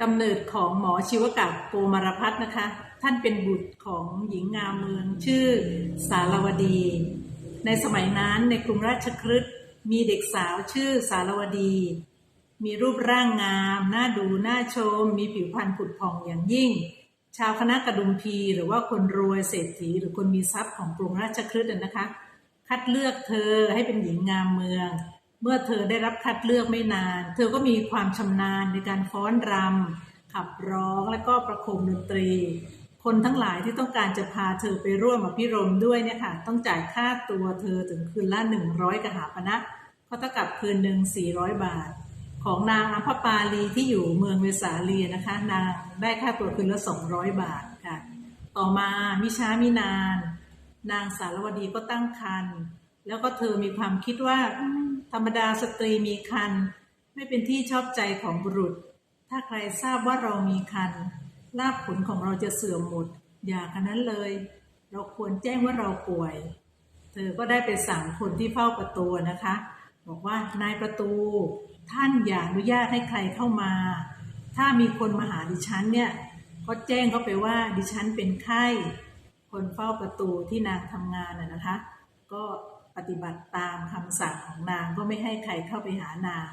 กำเนิดของหมอชีวกับโกมารพัฒน์นะคะ ท่านเป็นบุตรของหญิงงามเมืองชื่อสารวดี ในสมัยนั้นในกรุงราชคฤห์มีเด็กสาวชื่อสารวดี มีรูปร่างงามหน่าดูหน่าชม มีผิวพรรณผุดผ่องอย่างยิ่ง ชาวคณะกระดุมพีหรือว่าคนรวยเศรษฐีหรือคนมีทรัพย์ของกรุงราชคฤห์นะคะ คัดเลือกเธอให้เป็นหญิงงามเมือง เมื่อเธอได้รับคัดเลือกไม่นาน เธอก็มีความชำนาญในการฟ้อนรำขับร้องและก็ประโคมดนตรี คนทั้งหลายที่ต้องการจะพาเธอไปร่วมอภิรมด้วยเนี่ยค่ะ ต้องจ่ายค่าตัวเธอถึงคืนละหนึ่งร้อยกหาปณะก็เท่ากับคืนหนึ่งสี่ร้อยบาท ของนางอภปาลีที่อยู่เมืองเวสาลีนะคะ นางได้ค่าตัวคืนละสองร้อยบาทค่ะ ต่อมามิช้ามินาน นางสารวดีก็ตั้งครรภ์แล้วก็เธอมีความคิดว่า ธรรมดาสตรีมีครรภ์ไม่เป็นที่ชอบใจของบุรุษ ถ้าใครทราบว่าเรามีครรภ์ลาภผลของเราจะเสื่อมหมด อย่ากันนั้นเลย เราควรแจ้งว่าเราป่วย เธอก็ได้ไปสั่งคนที่เฝ้าประตูนะคะ บอกว่านายประตู ท่านอย่าอนุญาตให้ใครเข้ามา ถ้ามีคนมาหาดิฉันเนี่ยก็แจ้งเขาไปว่าดิฉันเป็นไข้ คนเฝ้าประตูที่นางทำงานน่ะนะคะ ก็ ปฏิบัติตามคำสั่งของนางก็ไม่ให้ใครเข้าไปหานาง